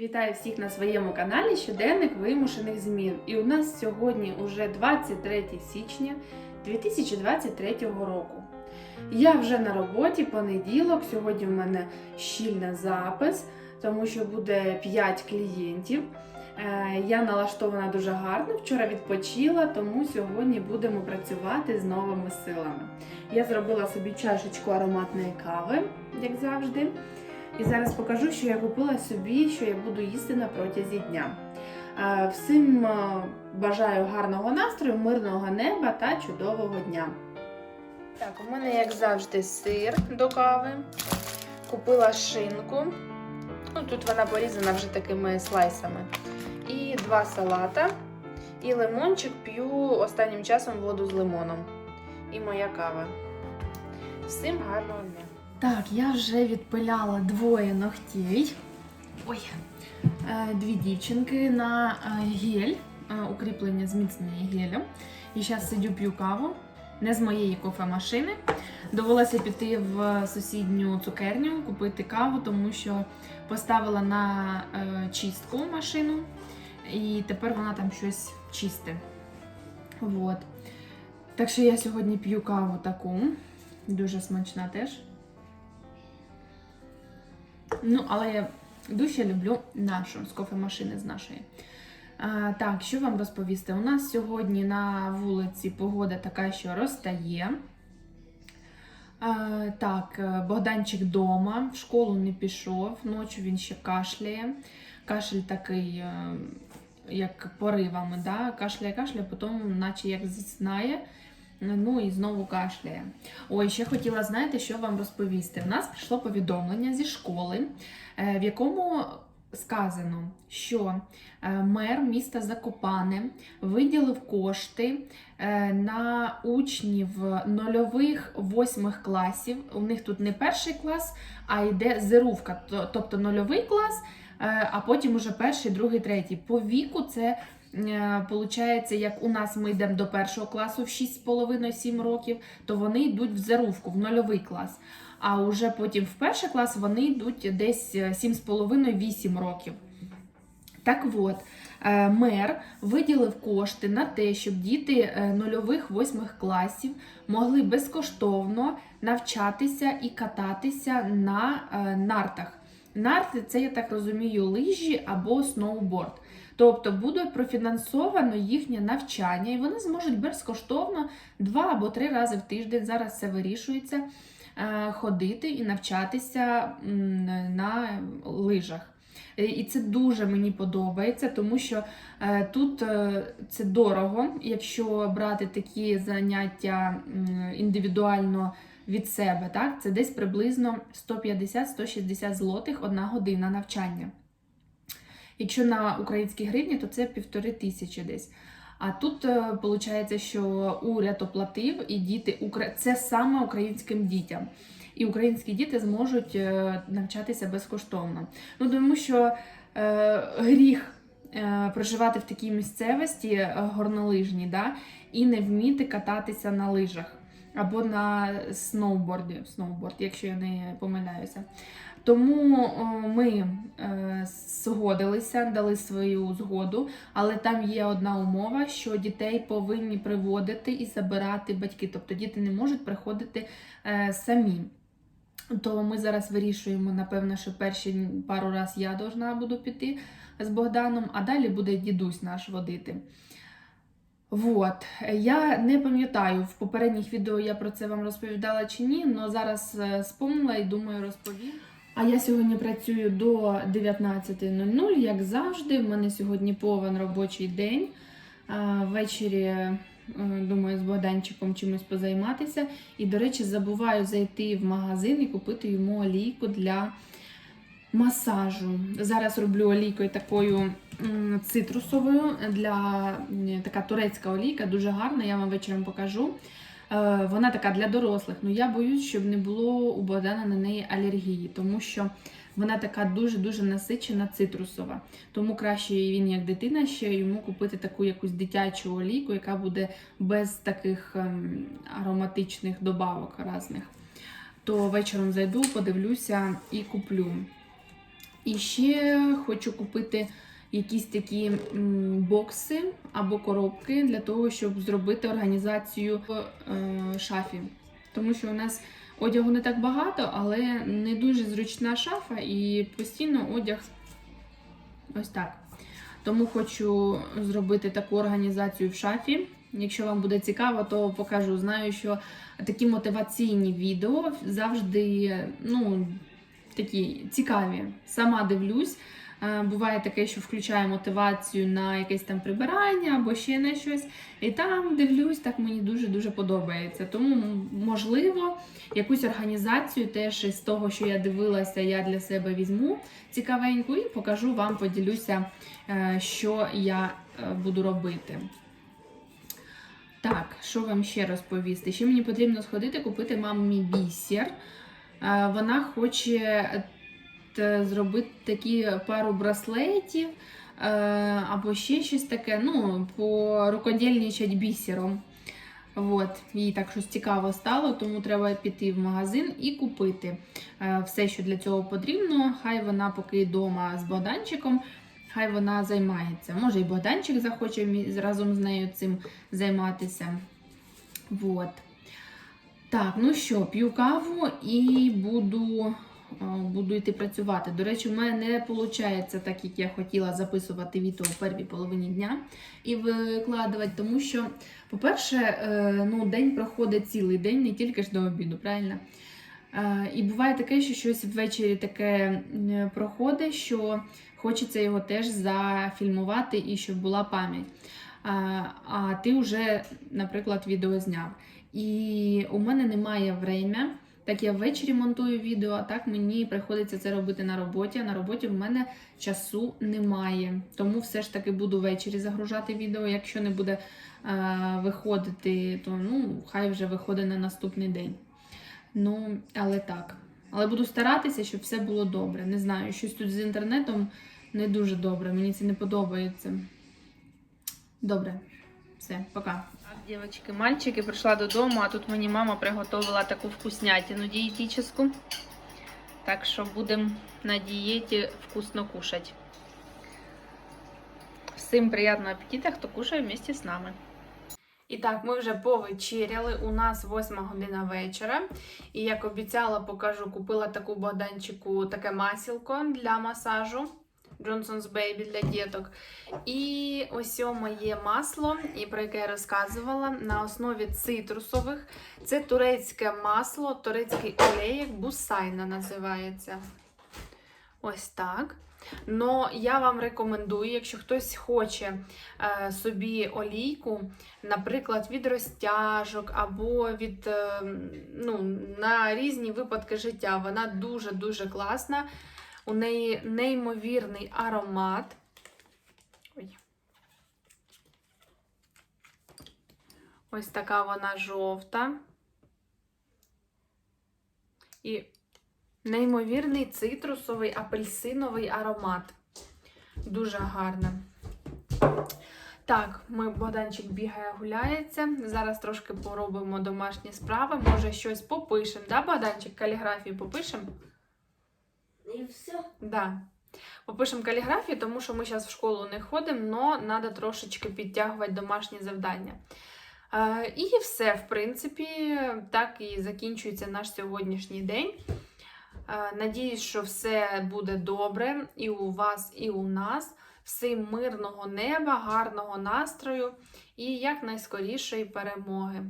Вітаю всіх на своєму каналі Щоденник вимушених змін. І у нас сьогодні уже 23 січня 2023 року. Я вже на роботі, понеділок. Сьогодні в мене щільний запис, тому що буде 5 клієнтів. Е, Я налаштована дуже гарно. Вчора відпочила, тому сьогодні будемо працювати з новими силами. Я зробила собі чашечку ароматної кави, як завжди. І зараз покажу, що я купила собі, що я буду їсти на протязі дня. Всім бажаю гарного настрою, мирного неба та чудового дня. Так, у мене, як завжди, сир до кави. Купила шинку. Ну, тут вона порізана вже такими слайсами. І два салата. І лимончик п'ю останнім часом воду з лимоном. І моя кава. Всім гарного дня! Так, я вже відпиляла двоє ногтей. Ой, Е, дві дівчинки на е, гель, е, укріплення зміцнення гелю. І зараз сидю п'ю каву. Не з моєї кофемашини. Довелося піти в сусідню цукерню, купити каву, тому що поставила на чистку машину, і тепер вона там щось чисте. Вот. Так що я сьогодні п'ю каву таку. Дуже смачна теж. Ну, але я дуже люблю нашу з кофемашини з нашої. А, так, що вам розповісти? У нас сьогодні на вулиці погода така, що розтає. А, так, е, Богданчик вдома, в школу не пішов, ночі він ще кашляє. Кашель такий, е, як поривами, да? кашляє, кашляє, потім, наче як заснає. Ну і знову кашляє. Ой, ще хотіла, знаєте, що вам розповісти. У нас прийшло повідомлення зі школи, е, в якому сказано, що е, мер міста Закопане виділив кошти е, на учнів нульових восьмих класів. У них тут не перший клас, а йде зерувка, тобто нульовий клас, а потім уже перший, другий, третій. По віку це Получається, як у нас ми йдемо до першого класу в 6,5-7 років, то вони йдуть в зарувку, в нульовий клас. А вже потім в перший клас вони йдуть десь е, 7,5-8 років. Так от, е, мер виділив кошти на те, щоб діти е, нульових восьмих класів могли безкоштовно навчатися і кататися на е, нартах. Нарти це, я так розумію, лижі або сноуборд. Тобто буде профінансовано їхнє навчання, і вони зможуть безкоштовно два або три рази в тиждень. Зараз це вирішується е, ходити і навчатися на лижах. Е, І це дуже мені подобається, тому що е, тут це дорого, якщо брати такі заняття індивідуально від себе, так, це десь приблизно 150-160 злотих одна година навчання. Якщо на українські гривні, то це півтори тисячі десь. А тут виходить, що уряд оплатив і діти це саме українським дітям. І українські діти зможуть е, навчатися безкоштовно. Ну тому що е, гріх е, проживати в такій місцевості е, горнолижній, да, і не вміти кататися на лижах або на сноуборді, сноуборд, якщо я не помиляюся. Тому ми е, згодилися, дали свою згоду, але там є одна умова, що дітей повинні приводити і забирати батьки. Тобто діти не можуть приходити е, самі. То ми зараз вирішуємо, напевно, що перші пару раз я должна буду піти з Богданом, а далі буде дідусь наш водити. Вот. Я не пам'ятаю, в попередніх відео я про це вам розповідала чи ні, але зараз е, спомнила і думаю, розповім. А я сьогодні працюю до 19.00, як завжди. В мене сьогодні повен робочий день. Ввечері, е, думаю, з Богданчиком чимось позайматися. І, до речі, забуваю зайти в магазин і купити йому олійку для масажу. Зараз роблю олійкою такою цитрусовою для така турецька олійка, дуже гарна, я вам вечором покажу. Е, Вона така для дорослих, але я боюсь, щоб не було у Богдана на неї алергії, тому що вона така дуже-дуже насичена цитрусова. Тому краще він, як дитина, ще йому купити таку якусь дитячу олійку, яка буде без таких ем, ароматичних добавок різних. То вечором зайду, подивлюся і куплю. І ще хочу купити якісь такі бокси або коробки для того, щоб зробити організацію в е, шафі. Тому що у нас одягу не так багато, але не дуже зручна шафа і постійно одяг ось так. Тому хочу зробити таку організацію в шафі. Якщо вам буде цікаво, то покажу. Знаю, що такі мотиваційні відео завжди ну, такі цікаві. Сама дивлюсь. Е, Буває таке, що включаю мотивацію на якесь там прибирання або ще на щось. І там дивлюсь, так мені дуже-дуже подобається. Тому, можливо, якусь організацію теж із того, що я дивилася, я для себе візьму цікавеньку і покажу вам, поділюся, е, що я е, буду робити. Так, що вам ще розповісти? Ще мені потрібно сходити купити мамі бісер. Вона хоче зробити такі пару браслетів е, або ще щось таке, ну, порукодільничать бісером. От, їй так щось цікаво стало, тому треба піти в магазин і купити е, все, що для цього потрібно. Хай вона поки вдома з Богданчиком, хай вона займається. Може, і Богданчик захоче разом з нею цим займатися. Вот. Так, ну що, п'ю каву і буду, е, буду йти працювати. До речі, в мене не виходить так, як я хотіла записувати відео в першій половині дня і викладувати, тому що, по-перше, е, ну, день проходить цілий день, не тільки ж до обіду, правильно? Е, І буває таке, що щось ввечері таке проходить, що хочеться його теж зафільмувати і щоб була пам'ять. А, ти вже, наприклад, відео зняв. І у мене немає время. Так я ввечері монтую відео, а так мені приходиться це робити на роботі. А на роботі в мене часу немає. Тому все ж таки буду ввечері загружати відео. Якщо не буде е, виходити, то ну, хай вже виходить на наступний день. Ну, але так. Але буду старатися, щоб все було добре. Не знаю, щось тут з інтернетом не дуже добре. Мені це не подобається. Добре, все, пока. Так, дівчатки, мальчики, прийшла додому, а тут мені мама приготувала таку вкуснятину дієтичну. Так що будемо на дієті вкусно кушати. Всім приємного апетита, хто кушає вместе з нами. І так, ми вже повечеряли. У нас 8 година вечора. І як обіцяла, покажу, купила таку Богданчику таке масілко для масажу. Johnson's Baby для діток. І ось моє масло, і про яке я розказувала, на основі цитрусових. Це турецьке масло, турецький олеєк, бусайна називається. Ось так. Но я вам рекомендую, якщо хтось хоче е, собі олійку, наприклад, від розтяжок або від е, ну, на різні випадки життя, вона дуже-дуже класна. У неї неймовірний аромат. Ой. Ось така вона жовта. І неймовірний цитрусовий апельсиновий аромат. Дуже гарна. Так, ми Богданчик бігає, гуляється. Зараз трошки поробимо домашні справи. Може, щось попишемо. Да, Богданчик? Каліграфію попишемо? І все. Да. Попишемо каліграфію, тому що ми зараз в школу не ходимо, але треба трошечки підтягувати домашні завдання. Е, і все, в принципі, так і закінчується наш сьогоднішній день. Е, надіюсь, що все буде добре і у вас, і у нас. Всім мирного неба, гарного настрою і якнайскорішої перемоги.